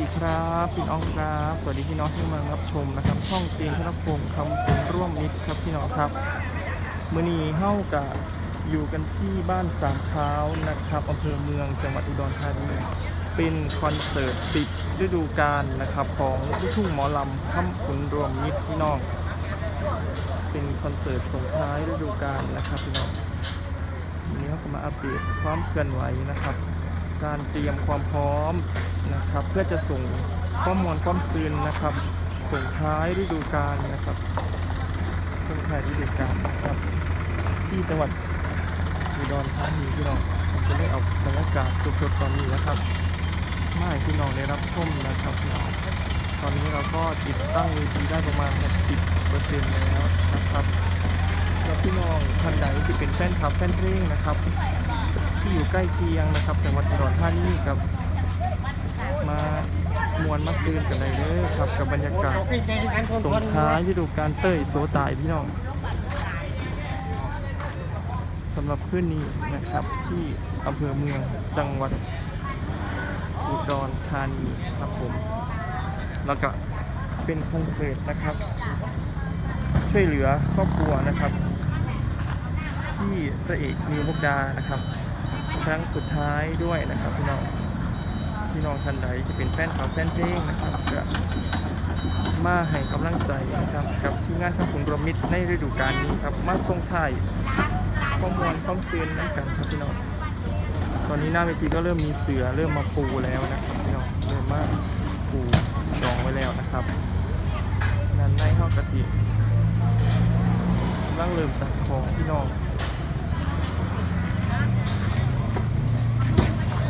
ดีครับพี่น้องครับ สวัสดีพี่น้องที่มารับชมนะครับ ช่องเตียงธนพงศ์คำพูร่วมมิตรครับพี่น้องครับมื่อนีเฮ้ากับอยู่กันที่บ้านสามเท้านะครับอำเภอเมืองจังหวัดอุดรธานีเป็นคอนเสิร์ตปิดฤดูกาลนะครับ ของลูกทุ่งหมอลำคำขุนรวมมิตรพี่น้อง เป็นคอนเสิร์ตส่งท้ายฤดูกาลนะครับพี่น้องวันนี้เขาก็มาอัปเดตความเคลื่อนไหวนะครับ การเตรียมความพร้อมนะครับ เพื่อจะส่งข้อมูลความคืนนะครับ ส่งท้ายฤดูกาลนะครับส่งท้ายฤดูกาลนะครับ ที่จังหวัดอุดรธานีพี่น้องผมจะได้เอาบรรยากาศสดๆตอนนี้นะครับมาให้พี่น้องได้รับชมนะครับพี่น้องตอนนี้เราก็ติดตั้งเวทีได้ประมาณ 60เปอร์เซ็นต์แล้วนะครับแล้วพี่น้องท่านใดที่เป็นแฟนคลับแฟนเพลงนะครับ ที่อยู่ใกล้เคียงนะครับจังหวัดอุดรธานีครับมามวนมาซื้นกันเลยเด้อครับกับบรรยากาศสงท้ายฤดูกาลเต้ยโสตายพี่น้องสำหรับคืนนี้นะครับที่อำเภอเมืองจังหวัดอุดรธานีครับผม แล้วก็เป็นคอนเสิร์ตนะครับ ช่วยเหลือครอบครัวนะครับ ที่พระเอกนิวมุกดานะครับ รั้งสุดท้ายด้วยนะครับพี่น้องพี่น้องท่านใดที่เป็นแฟนข่าวแฟนเพลงนะครับก็มาให้กำลังใจนะครับกับทีมงานข้าวขุนรมมิตรในฤดูกาลนี้ครับมาส่งท้ายข้อมูลข้อมคืนนั่นกันครับพี่น้องตอนนี้หน้าเวทีก็เริ่มมีเสือเริ่มมาปูแล้วนะครับพี่น้องเริ่มมาปูจองไว้แล้วนะครับนั้นในห้องกระสีร่างเริ่มจากของพี่น้อง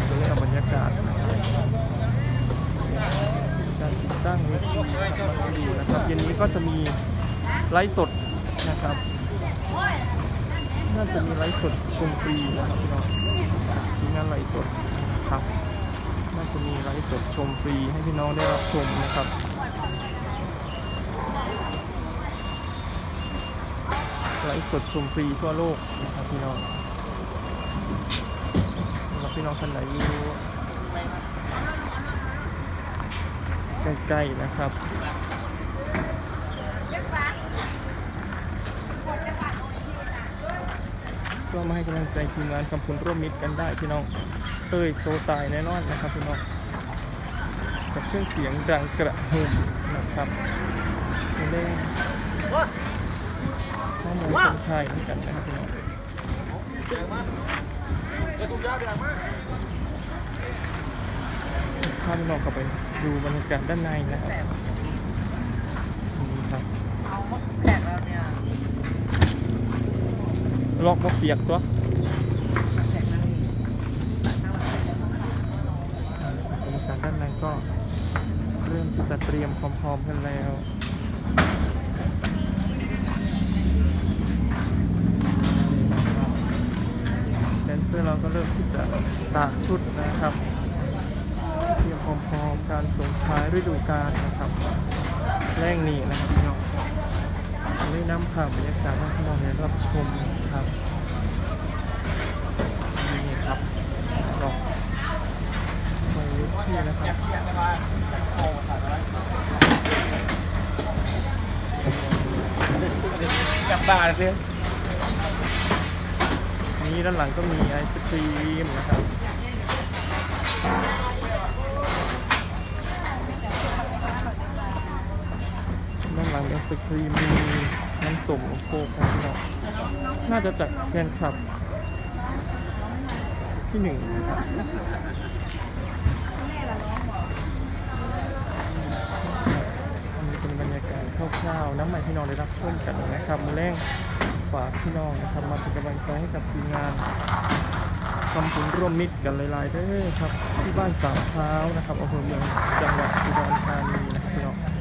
จะเล่นเอาบรรยากาศนะครับการติดตั้งเวทีมาให้ดูนะครับเย็นนี้ ก็จะมีไลฟ์สดนะครับ น่าจะมีไลฟ์สดชมฟรีนะครับพี่น้องทีมงานไลฟ์สดครับ น่าจะมีไลฟ์สดชมฟรีให้พี่น้องได้รับชมนะครับไลฟ์สดชมฟรีทั่วโลกนะครับพี่น้องสำหรับพี่น้องท่านไหนอยู่ใกล้ๆนะครับ ก็มาให้กำลังใจทีมงานคำพุนร่วมมิตรกันได้พี่น้องเต้ยโซตายแน่นอนนะครับพี่น้องกับเครื่องเสียงดังกระหึ่มนะครับเล่นข้อมูลคนไทยให้กันนะครับพี่น้องพาพี่น้องเข้าไปดูบรรยากาศด้านในนะครับนี่ครับ ลอกมาเปียกตัวบรรยากาศด้านในก็เริ่มที่จะเตรียมพร้อมๆกันแล้วแดนเซอร์เราก็เริ่มที่จะตากชุดนะครับ เตรียมพร้อมๆการส่งท้ายฤดูกาลนะครับแรงนี้นะครับพี่น้องได้นำภาพบรรยากาศให้พี่น้องได้รับชมนะ ครับนี่ครับดอกตรงนี้ที่นะครับกลับบ้าทเลยนี้ด้านหลังก็มีไอศครีมนะครับ ส้มโคกครับพี่น้องน่าจะจากแฟนคลับ ที่หนึ่งนะครับอันนี้เป็นบรรยากาศคร่าวๆน้ำใหม่พี่น้องได้รับชมกันนะครับมือแรงฝากพี่น้องนะครับมาเป็นกำลังใจให้กับทีมงานทำผลร่วมมิตรกันหลายๆเด้อครับ ที่บ้านสามเท้านะครับอำเภอเมืองจังหวัดอุดรธานีนะครับพี่น้อง